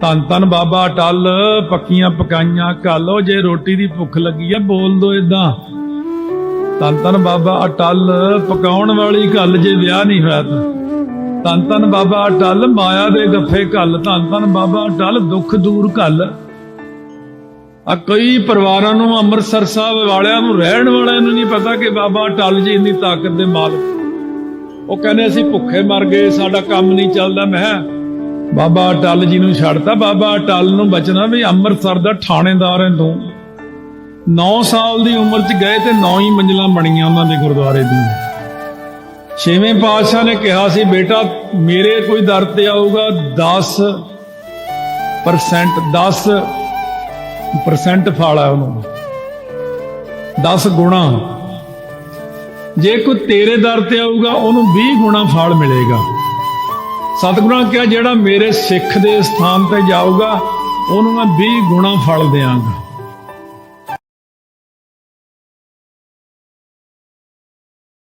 ਧੰਨ ਧੰਨ ਬਾਬਾ ਟੱਲ ਪੱਕੀਆਂ ਪਕਾਈਆਂ ਕਾਲੋ ਜੇ ਰੋਟੀ ਦੀ ਭੁੱਖ ਲੱਗੀ ਆ ਬੋਲ ਦੋ ਇਦਾਂ ਧੰਨ ਧੰਨ ਬਾਬਾ ਅਟਲ ਪਕਾਉਣ ਵਾਲੀ ਗੱਲ ਜੇ ਵਿਆਹ ਨਹੀਂ ਹੋਇਆ ਤਾਂ। ਧੰਨ ਧੰਨ ਬਾਬਾ ਅਟਲ ਮਾਇਆ ਦੇ ਗੱਫੇ ਘੱਲ। ਧੰਨ ਧੰਨ ਬਾਬਾ ਅਟਲ ਦੁੱਖ ਦੂਰ ਘੱਲ। ਆ ਕਈ ਪਰਿਵਾਰਾਂ ਨੂੰ ਅੰਮ੍ਰਿਤਸਰ ਸਾਹਿਬ ਵਾਲਿਆਂ ਨੂੰ ਰਹਿਣ ਵਾਲਿਆਂ ਨੂੰ ਨਹੀਂ ਪਤਾ ਕਿ ਬਾਬਾ ਅਟਲ ਜੀ ਇੰਨੀ ਤਾਕਤ ਦੇ ਮਾਲਕ। ਉਹ ਕਹਿੰਦੇ ਅਸੀਂ ਭੁੱਖੇ ਮਰ ਗਏ ਸਾਡਾ ਕੰਮ ਨਹੀਂ ਚੱਲਦਾ। ਮੈਂ ਕਿਹਾ, ਬਾਬਾ ਅਟਲ ਜੀ ਨੂੰ ਛੱਡਤਾ। ਬਾਬਾ ਅਟਲ ਨੂੰ ਬਚਣਾ ਵੀ ਅੰਮ੍ਰਿਤਸਰ ਦਾ ਥਾਣੇਦਾਰ ਹੈ ਤੂੰ। 9 ਸਾਲ ਦੀ ਉਮਰ 'ਚ ਗਏ ਤੇ 9 ਹੀ ਮੰਜ਼ਲਾਂ ਬਣੀਆਂ ਉਹਨਾਂ ਦੇ ਗੁਰਦੁਆਰੇ ਦੀ। ਛੇਵੇਂ ਪਾਤਸ਼ਾਹ ਨੇ ਕਿਹਾ ਸੀ, ਬੇਟਾ, ਮੇਰੇ ਕੋਈ ਦਰ ਤੇ ਆਊਗਾ 10% 10% ਫਲ ਆ ਉਹਨੂੰ। 10 ਗੁਣਾ। ਜੇ ਕੋਈ ਤੇਰੇ ਦਰ ਤੇ ਆਊਗਾ, ਉਹਨੂੰ 20 ਗੁਣਾ ਫਲ ਮਿਲੇਗਾ। ਸਤਿਗੁਰਾਂ ਕਿਹਾ ਜਿਹੜਾ ਮੇਰੇ ਸਿੱਖ ਦੇ ਸਥਾਨ ਤੇ ਜਾਊਗਾ, ਉਹਨੂੰ ਮੈਂ 20 ਗੁਣਾ ਫਲ ਦੇਵਾਂਗਾ